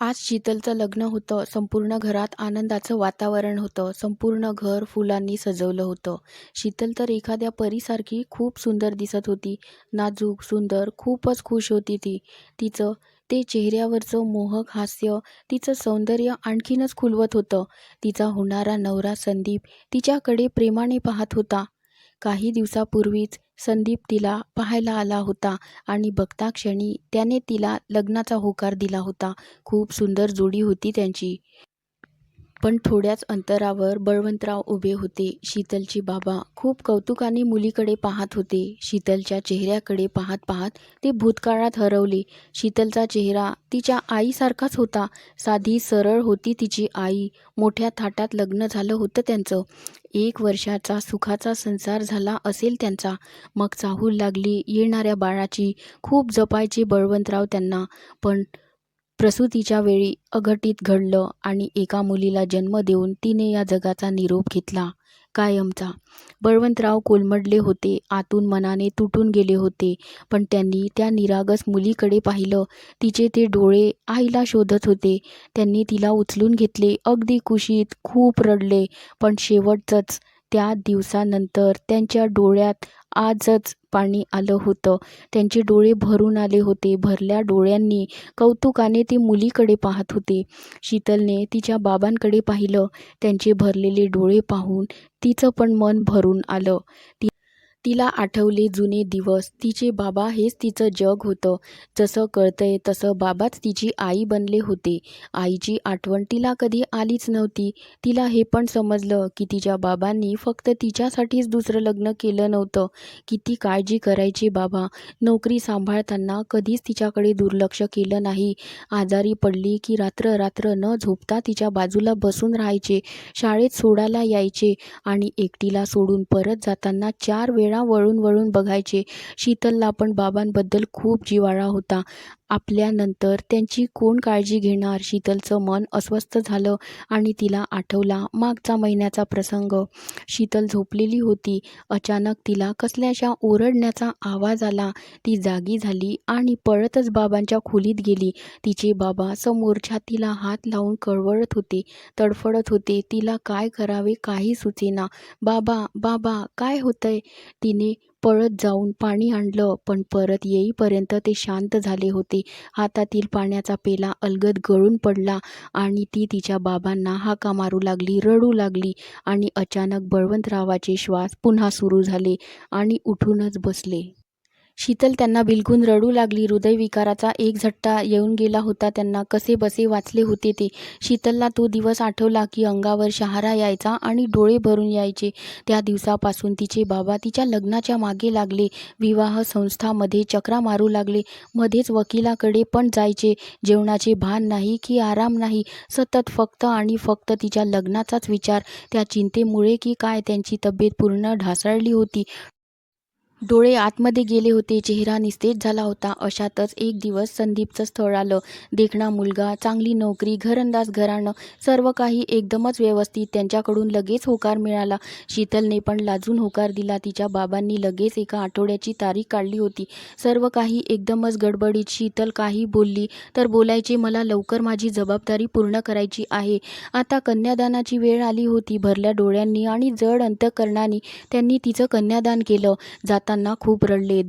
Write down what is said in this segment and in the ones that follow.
आज शीतलचं लग्न होतं. संपूर्ण घरात आनंदाचं वातावरण होतं. संपूर्ण घर फुलांनी सजवलं होतं. शीतल तर एखाद्या परीसारखी खूप सुंदर दिसत होती. नाजूक, सुंदर, खूपच खुश होती ती. तिचं ते चेहऱ्यावरचं मोहक हास्य तिचं सौंदर्य आणखीनच खुलवत होतं. तिचा होणारा नवरा संदीप तिच्याकडे प्रेमाने पाहत होता. काही दिवसापूर्वीच संदीप तिला पाहायला आला होता आणि बघताक्षणी त्याने तिला लग्नाचा होकार दिला होता. खूप सुंदर जोडी होती त्यांची. पण थोड्याच अंतरावर बळवंतराव उभे होते. शीतलचे बाबा खूप कौतुकाने मुलीकडे पाहत होते. शीतलच्या चेहऱ्याकडे पाहत पाहत ते भूतकाळात हरवले. शीतलचा चेहरा तिच्या आईसारखाच होता. साधी सरळ होती तिची आई. मोठ्या थाटात लग्न झालं होतं त्यांचं. एक वर्षाचा सुखाचा संसार झाला असेल त्यांचा. मग चाहूल लागली येणाऱ्या बाळाची. खूप जपायचे बळवंतराव त्यांना. पण प्रसूतीच्या वेळी अघटित घडलं आणि एका मुलीला जन्म देऊन तिने या जगाचा निरोप घेतला. कायमचा. बळवंतराव कोलमडले होते. आतून मनाने तुटून गेले होते. पण त्यांनी त्या निरागस मुलीकडे पाहिलं. तिचे ते डोळे आईला शोधत होते. त्यांनी तिला उचलून घेतले. अगदी कुशीत. खूप रडले. पण शेवटचंच त्या दिवसानंतर त्यांच्या डोळ्यात आजच पाणी आलं होतं. त्यांचे डोळे भरून आले होते. भरल्या डोळ्यांनी कौतुकाने ती मुलीकडे पाहत होते. शीतलने तिच्या बाबांकडे पाहिलं. त्यांचे भरलेले डोळे पाहून तिचं पण मन भरून आलं. ती तिला आठवले जुने दिवस. तिचे बाबा हेच तिचं जग होतं. जसं कळतंय तसं बाबाच तिची आई बनले होते. आईची आठवण तिला कधी आलीच नव्हती. तिला हे पण समजलं की तिच्या बाबांनी फक्त तिच्यासाठीच दुसरं लग्न केलं नव्हतं. किती काळजी करायची बाबा. नोकरी सांभाळताना कधीच तिच्याकडे दुर्लक्ष केलं नाही. आजारी पडली की रात्र रात्र न झोपता तिच्या बाजूला बसून राहायचे. शाळेत सोडायला यायचे आणि एकटीला सोडून परत जाताना चार वेळा वळून वळून बघायचे. शीतलला पण बाबांबद्दल खूप जिव्हाळा होता. आपल्यानंतर त्यांची कोण काळजी घेणार? शीतलचं मन अस्वस्थ झालं आणि तिला आठवला मागचा महिन्याचा प्रसंग. शीतल झोपलेली होती. अचानक तिला कसल्याशा ओरडण्याचा आवाज आला. ती जागी झाली आणि पळतच बाबांच्या खोलीत गेली. तिचे बाबा समोर छातीला हात लावून कळवळत होते. तडफडत होते. तिला काय करावे काही सुचेना. बाबा, बाबा, काय होतंय? तिने पळत जाऊन पाणी आणलं. पण परत येईपर्यंत ते शांत झाले होते. हातातील पाण्याचा पेला अलगद गळून पडला आणि ती तिच्या बाबांना हाका मारू लागली. रडू लागली आणि अचानक बळवंतरावाचे श्वास पुन्हा सुरू झाले आणि उठूनच बसले. शीतल त्यांना बिलगून रडू लागली. हृदयविकाराचा एक झटका येऊन गेला होता त्यांना. कसे बसे वाचले होते ते. शीतलला तो दिवस आठवला की अंगावर शहारा यायचा आणि डोळे भरून यायचे. त्या दिवसापासून तिचे बाबा तिच्या लग्नाच्या मागे लागले. विवाह संस्थामध्ये चक्रा मारू लागले. मध्येच वकिलाकडे पण जायचे. जेवणाचे भान नाही की आराम नाही. सतत फक्त आणि फक्त तिच्या लग्नाचाच विचार. त्या चिंतेमुळे की काय त्यांची तब्येत पूर्ण ढासळली होती. डोळे आतमध्ये गेले होते. चेहरा निस्तेज झाला होता. अशातच एक दिवस संदीपचं स्थळ आलं. देखणा मुलगा, चांगली नोकरी, घरंदाज घराणं, सर्व काही एकदमच व्यवस्थित. त्यांच्याकडून लगेच होकार मिळाला. शीतलने पण लाजून होकार दिला. तिच्या बाबांनी लगेच एका आठवड्याची तारीख काढली होती. सर्व काही एकदमच गडबडीत. शीतल काही बोलली तर बोलायचे मला लवकर माझी जबाबदारी पूर्ण करायची आहे. आता कन्यादानाची वेळ आली होती. भरल्या डोळ्यांनी आणि जड अंतकरणाने त्यांनी तिचं कन्यादान केलं. जाता खूप रडले.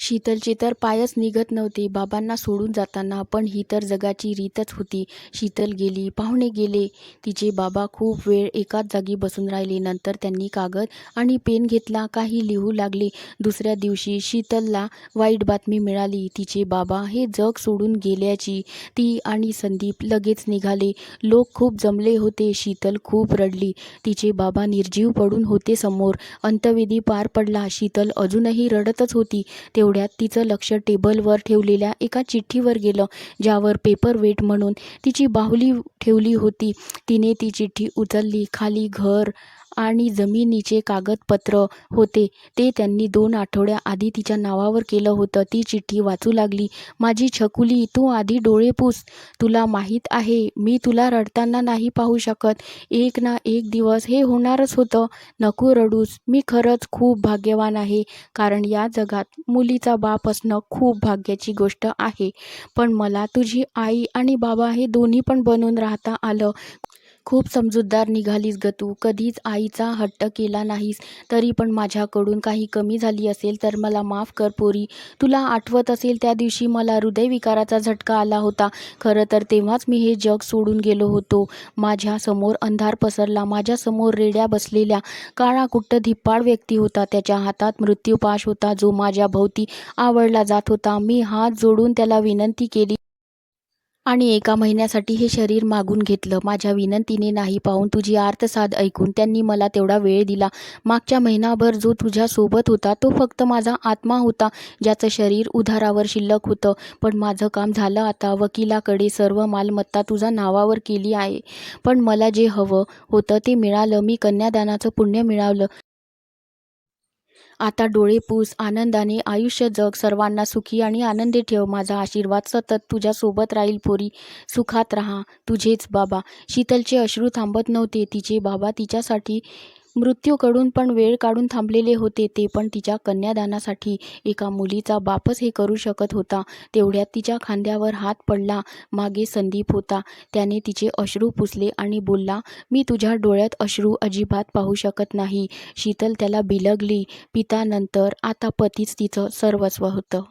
शीतलची शीतलचे तर पायच निघत नव्हते बाबांना सोडून जाताना. पण ही तर जगाची रीतच होती. शीतल गेली. पाहुणे गेले. तिचे बाबा खूप वेळ एकाच जागी बसून राहिले. नंतर त्यांनी कागद आणि पेन घेतला. काही लिहू लागले. दुसऱ्या दिवशी शीतलला वाईट बातमी मिळाली. तिचे बाबा हे जग सोडून गेल्याची. ती आणि संदीप लगेच निघाले. लोक खूप जमले होते. शीतल खूप रडली. तिचे बाबा निर्जीव पडून होते समोर. अंतवेदी पार पडला. शीतल अजूनही रडतच होती. तेवढ्यात तिचं लक्ष टेबलवर ठेवलेल्या एका चिठ्ठीवर गेलं. ज्यावर पेपरवेट म्हणून तिची बाहुली ठेवली होती. तिने ती चिठ्ठी उचलली. खाली घर आणि जमिनीचे कागदपत्र होते. ते त्यांनी दोन आठवड्या आधी तिच्या नावावर केलं होतं. ती चिठ्ठी वाचू लागली. माझी छकुली तू आधी डोळे पुस. तुला माहीत आहे मी तुला रडताना नाही पाहू शकत. एक ना एक दिवस हे होणारच होतं. नको रडूस. मी खरंच खूप भाग्यवान आहे. कारण या जगात मुलीचा बाप असणं खूप भाग्याची गोष्ट आहे. पण मला तुझी आई आणि बाबा हे दोन्ही पण बनून राहता आलं. खूप समजूतदार निघालीस ग तू. कधीच आईचा हट्ट केला नाहीस. तरी पण माझ्याकडून काही कमी झाली असेल तर मला माफ कर पोरी. तुला आठवत असेल त्या दिवशी मला हृदयविकाराचा झटका आला होता. खरं तर तेव्हाच मी हे जग सोडून गेलो होतो. माझ्यासमोर अंधार पसरला. माझ्यासमोर रेड्या बसलेल्या. काळा कुट्ट धिप्पाड व्यक्ती होता. त्याच्या हातात मृत्यूपाश होता जो माझ्या भोवती आवडला जात होता. मी हात जोडून त्याला विनंती केली आणि एका महिन्यासाठी हे शरीर मागून घेतलं. माझ्या विनंतीने नाही पाहून तुझी आर्तसाद ऐकून त्यांनी मला तेवढा वेळ दिला. मागच्या महिनाभर जो तुझ्यासोबत होता तो फक्त माझा आत्मा होता ज्याचं शरीर उधारावर शिल्लक होतं. पण माझं काम झालं आता. वकिलाकडे सर्व मालमत्ता तुझ्या नावावर केली आहे. पण मला जे हवं होतं ते मिळालं. मी कन्यादानाचं पुण्य मिळावलं आता डोळे पूस आनंदाने आयुष्य जग सर्वांना सुखी आणि आनंदी ठेव. माझा आशीर्वाद सतत तुझ्यासोबत राहील पोरी. सुखात राहा. तुझेच बाबा. शीतलचे अश्रू थांबत नव्हते. तिचे बाबा तिच्यासाठी मृत्यूकडून पण वेळ काढून थांबलेले होते. ते पण तिच्या कन्यादानासाठी एका मुलीचा बापच हे करू शकत होता. तेवढ्यात तिच्या खांद्यावर हात पडला. मागे संदीप होता. त्याने तिचे अश्रू पुसले आणि बोलला मी तुझ्या डोळ्यात अश्रू अजिबात पाहू शकत नाही. शीतल त्याला बिलगली. पितानंतर आता पतीच तिचं सर्वस्व होतं.